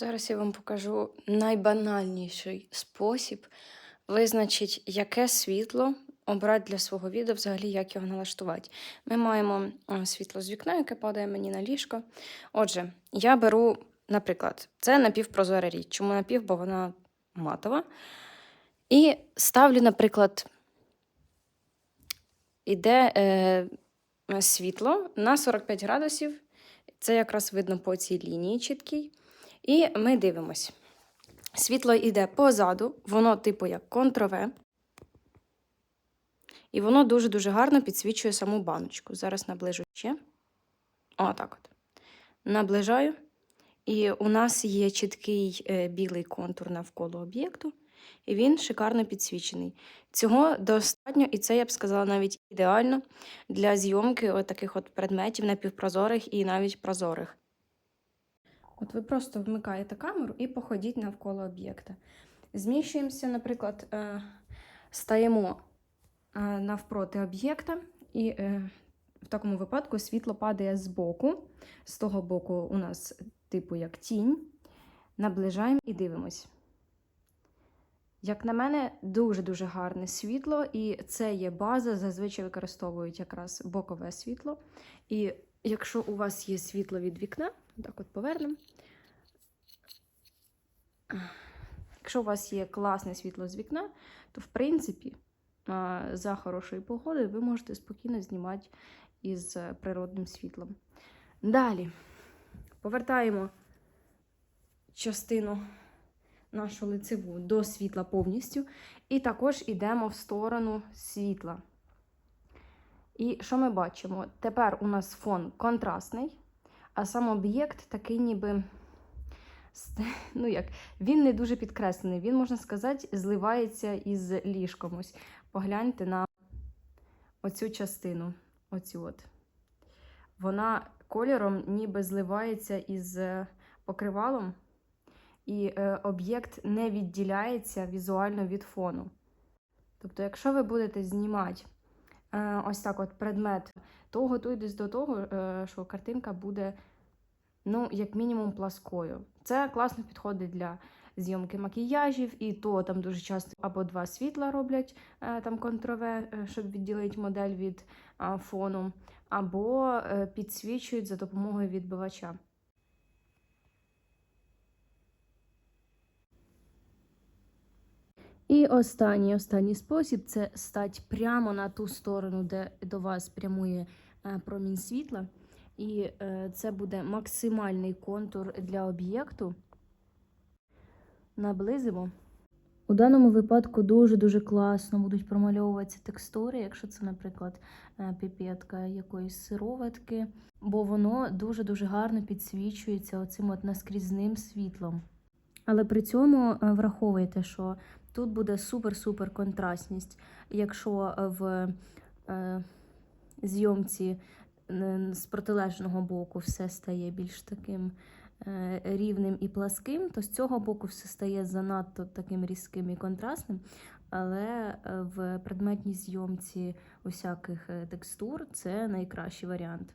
Зараз я вам покажу найбанальніший спосіб визначити, яке світло обрати для свого відео, взагалі, як його налаштувати. Ми маємо е, світло з вікна, яке падає мені на ліжко. Отже, я беру, наприклад, це напівпрозора річ. Чому напів? Бо вона матова. І ставлю, наприклад, іде е, світло на 45 градусів. Це якраз видно по цій лінії чіткій. І ми дивимось. Світло йде позаду, воно, типу, як контрове. І воно дуже-дуже гарно підсвічує саму баночку. Зараз наближу ще. О, так от. Наближаю. І у нас є чіткий е, білий контур навколо об'єкту, і він шикарно підсвічений. Цього достатньо, і це я б сказала навіть ідеально для зйомки таких от предметів напівпрозорих і навіть прозорих. От ви просто вмикаєте камеру і походіть навколо об'єкта. Зміщуємося, наприклад, е, стаємо е, навпроти об'єкта, і е, в такому випадку світло падає з боку. З того боку у нас, типу, як тінь. Наближаємо і дивимось. Як на мене, дуже-дуже гарне світло, і це є база, зазвичай використовують якраз бокове світло. І якщо у вас є світло від вікна, так от повернемо. Якщо у вас є класне світло з вікна, то в принципі за хорошої погоди ви можете спокійно знімати із е, природним світлом. Далі повертаємо частину нашу лицеву до світла повністю, і також йдемо в сторону світла. І що ми бачимо? Тепер у нас фон контрастний, а сам об'єкт такий, ніби ну як, він не дуже підкреслений. Він, можна сказати, зливається із ліжком. Ось Погляньте на оцю частину. Оцю от. Вона кольором ніби зливається із е, покривалом, і е, об'єкт не відділяється візуально від фону. Тобто, якщо ви будете знімати ось так от предмет, то готуйтесь до того, е, що картинка буде, ну, як мінімум, пласкою. Це класно підходить для зйомки макіяжів, і то там дуже часто або два світла роблять е, там контрове, е, щоб відділити модель від е, фону, або е, підсвічують за допомогою відбивача. І останній останній спосіб це стати прямо на ту сторону, де до вас прямує е, промінь світла. І е, це буде максимальний контур для об'єкту. Наблизимо. У даному випадку дуже-дуже класно будуть промальовуватися текстури, якщо це, наприклад, е, піпетка якоїсь сироватки, бо воно дуже-дуже гарно підсвічується оцим от наскрізним світлом. Але при цьому е, враховуйте, що тут буде супер-супер контрастність. Якщо в е, зйомці е, з протилежного боку все стає більш таким е, рівним і пласким, то з цього боку все стає занадто таким різким і контрастним. Але е, в предметній зйомці усяких е, текстур це найкращий варіант.